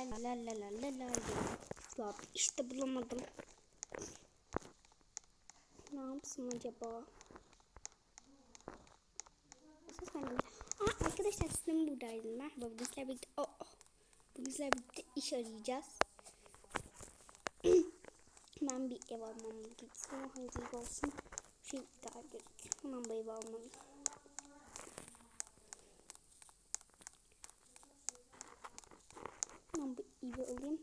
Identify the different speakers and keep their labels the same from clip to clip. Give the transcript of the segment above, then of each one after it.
Speaker 1: La la la la la la. Ya işte bulamadım. Ne yapsam acaba? Aa, arkadaşlar sizin buradaydım. Merhaba. Bugün sizlerle birlikte, oh, oh. Bugün birlikte iş arayacağız. ben bir ev almam gerekiyor. Ev olsun? Şey daha gerekiyor. Hemen bu evi almalıyım. Hemen bu evi alayım.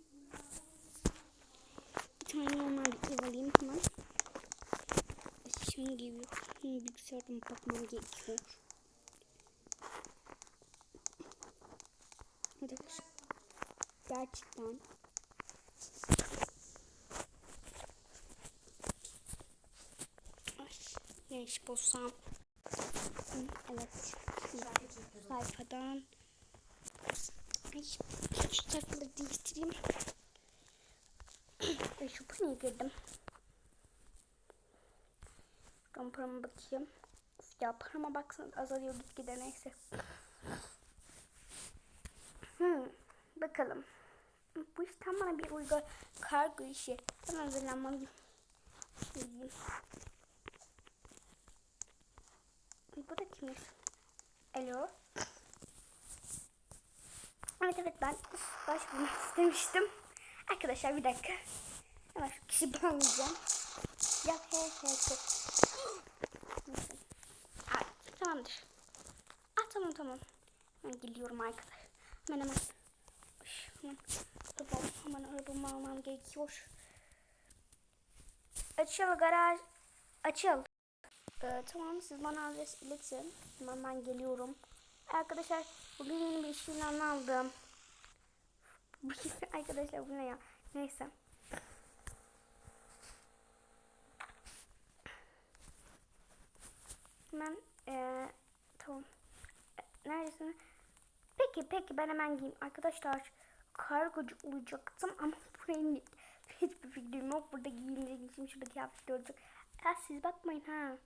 Speaker 1: Bir tane normal bir ev alayım hemen. Şimdi gibi bilgisayardan bakmam gerekiyor. Gerçekten ne iş bulsam. Evet. Sayfadan. Ay, şu sayfaları değiştireyim. Ay, şu panoya girdim. Şuradan parama bakayım. Ya parama baksanız azalıyor gitgide neyse. Hmm, bakalım. Bu iş tam bana bir uygun kargo işi. Ben hazırlanmalıyım. Ay, Bu da kimmiş? Alo. Evet evet ben başvurmak istemiştim. Arkadaşlar bir dakika. Hemen şu kişi bağlayacağım. Ya he he he. Tamamdır. Ah tamam tamam. Ben geliyorum arkadaşlar. Hemen hemen. Hemen arabam, hemen arabamı almam gerekiyor. Açıl garaj. Açıl. Ee, tamam siz bana adres iletin. Hemen ben geliyorum. Arkadaşlar bugün yeni bir iş ilanı aldım. Arkadaşlar bu ne ya? Neyse. Hemen ee, tamam. E, Neredesin? Peki peki ben hemen giyeyim. Arkadaşlar kargocu olacaktım ama buraya hiçbir fikrim yok. Burada giyince gideceğim. Şurada kıyafetli olacak. Ya siz bakmayın ha.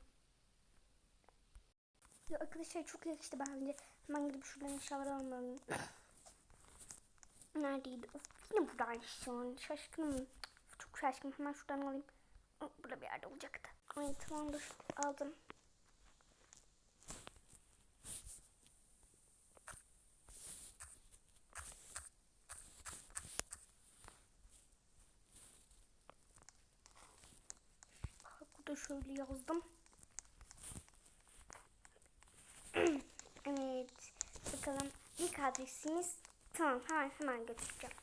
Speaker 1: Ya arkadaşlar çok yakıştı bence. Hemen gidip şuradan eşyaları almalıyım. Neredeydi? Of, yine buradaymış şu an. Şaşkınım. Çok şaşkınım. Hemen şuradan alayım. Burada bir yerde olacaktı. Ay tamamdır. Aldım. Burada şöyle yazdım. evet. Bakalım ilk adresimiz tamam hemen hemen götüreceğim.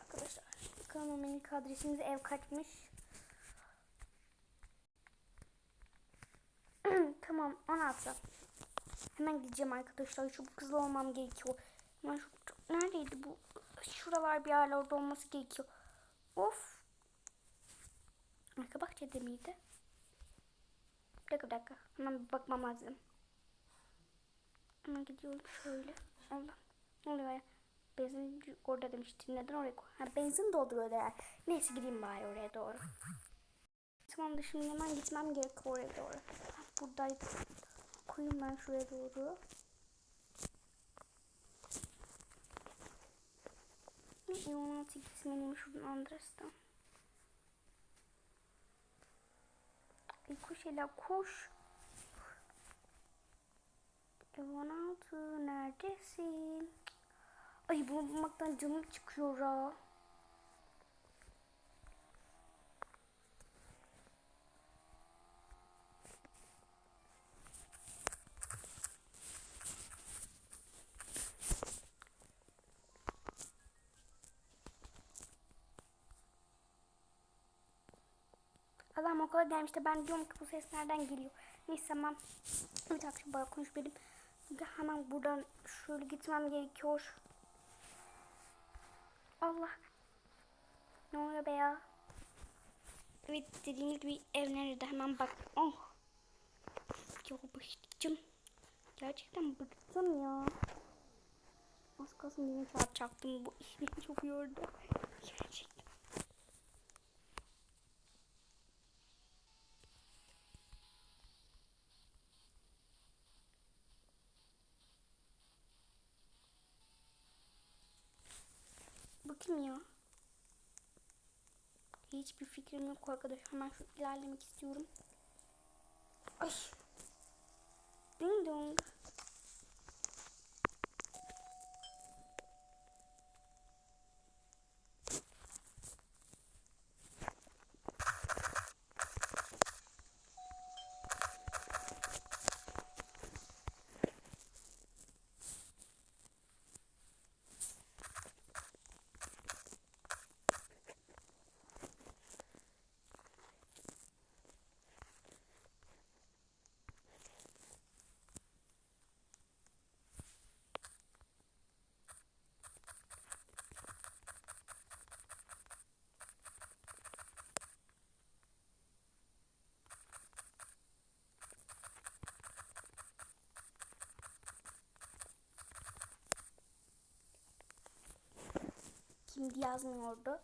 Speaker 1: Arkadaşlar bakalım hemen ilk adresimiz ev kaçmış. tamam 16. Hemen gideceğim arkadaşlar. Çabuk hızlı olmam gerekiyor. Hemen şu, neredeydi bu? Şuralar bir yerlerde olması gerekiyor. Of. Arka bahçede miydi? Bir dakika bir dakika. Hemen bir bakmam lazım. Hemen gidiyorum şöyle. Allah. Ne oluyor ya? Benzin orada demiştim. Neden oraya koy? Ha, benzin dolduruyor değer. Neyse gideyim bari oraya doğru. Tamamdır şimdi hemen gitmem gerekiyor oraya doğru. Ha, buradaydı. Koyayım ben şuraya doğru. Ne 16 gitmeliyim şuradan adresten. Koş hele koş. Ev 16 neredesin? Ay bunu bulmaktan canım çıkıyor ha. Adam okula gelmişti. Ben diyorum ki bu ses nereden geliyor? Neyse tamam. Bir dakika bana konuş benim. Hemen buradan şöyle gitmem gerekiyor. Allah. Ne oluyor be ya? Evet dediğiniz gibi ev nerede hemen bak. Oh. Ya bıktım. Gerçekten bıktım ya. Az kalsın yine çarpacaktım. Bu iş beni çok yordu. Gerçekten. Bakayım ya. Hiçbir fikrim yok arkadaşlar. Hemen şu ilerlemek istiyorum. Ay. Ding dong. Kimdi yazmıyordu.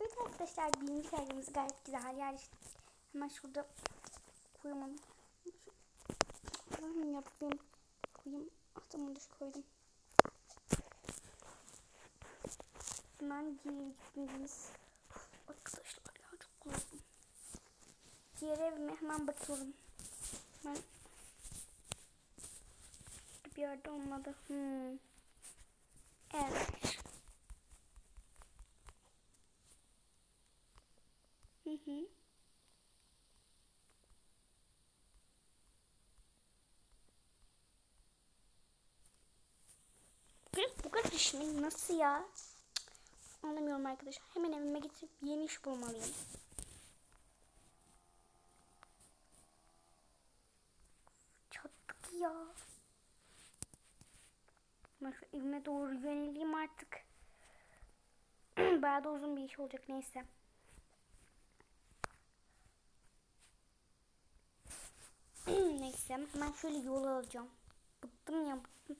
Speaker 1: Evet arkadaşlar birinci kaydımız gayet güzel yerleştik. Hemen şurada koyamam. Allah'ım yapayım. Koyayım. Ah tamam koydum. Hemen geri Arkadaşlar ya çok yoruldum. Diğer evime hemen bakıyorum. Ben bir yerde olmadı. Hmm. Evet. Hı hı. Bu- kadar iş mi? Nasıl ya? Anlamıyorum arkadaşlar. Hemen evime gidip yeni iş bulmalıyım. Çattık ya. Ben şu evime doğru yöneleyim artık. Bayağı da uzun bir iş olacak neyse. neyse ben şöyle yol alacağım. Bıktım ya bıktım.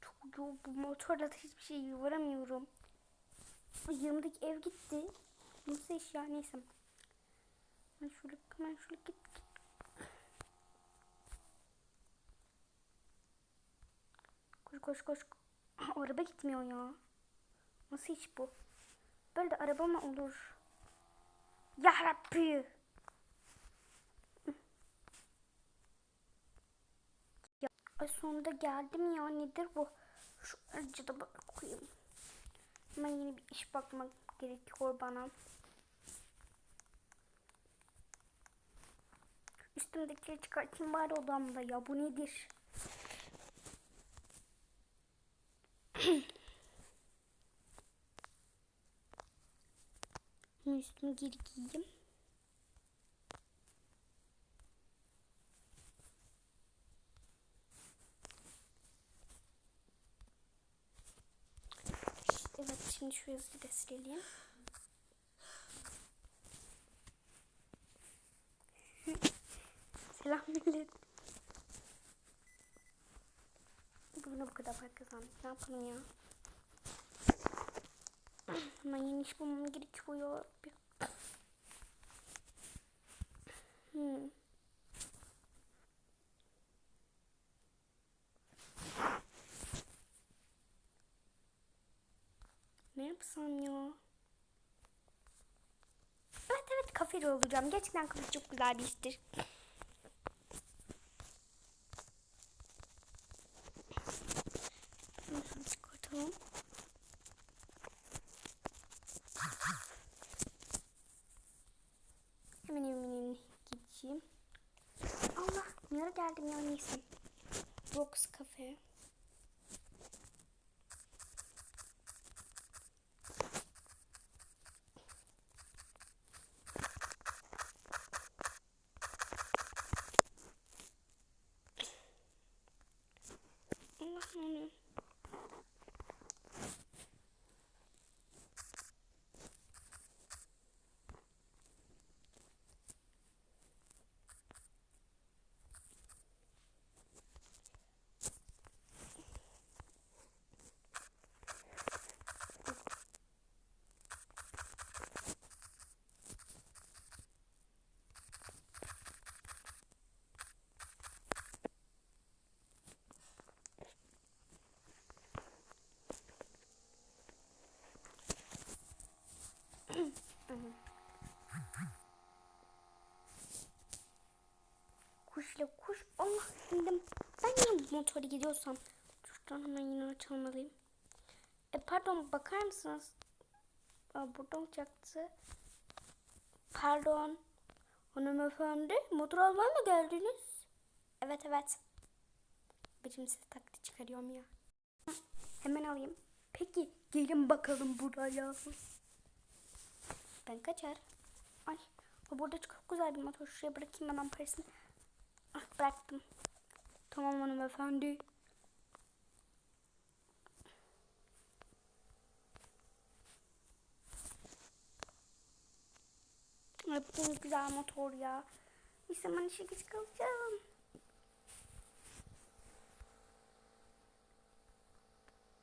Speaker 1: Çok bu motorla da hiçbir şey varamıyorum. Yanımdaki ev gitti. Nasıl iş ya neyse. Ben şöyle hemen şöyle git git. Koş koş koş. Araba gitmiyor ya. Nasıl iş bu? Böyle de araba mı olur? Ya Rabbi. Ay sonunda geldim ya. Nedir bu? Şu aracı da bak koyayım. Hemen yeni bir iş bakmak gerekiyor bana. Üstümdekileri çıkartayım bari odamda ya. Bu nedir? Üstümü geri giyeyim. Evet şimdi şu yazıyı da silelim. Selam millet. Bugün bu kadar para kazandık. Ne yapalım ya? Hemen yeni iş bulmam gerekiyor. Hmm. Ne yapsam ya? Evet evet kafede olacağım. Gerçekten kafe çok güzel bir iştir. Şunu çıkartalım. Hemen evimin gideceğim. Allah ne ara geldim ya neyse. Box kafe. Allah ne oluyor? Motoru gidiyorsam şuradan hemen yine çalmalıyım. E pardon bakar mısınız? Aa, burada olacaktı. Pardon. Hanımefendi motor almaya mı geldiniz? Evet evet. Birimsiz taklit çıkarıyorum ya. Hemen alayım. Peki gelin bakalım buraya. Ben kaçar. Ay bu burada çok güzel bir motor. Şuraya bırakayım hemen parasını. Ah, bıraktım. Tamam hanımefendi. Ay, bu güzel motor ya. Bir zaman işe geç kalacağım.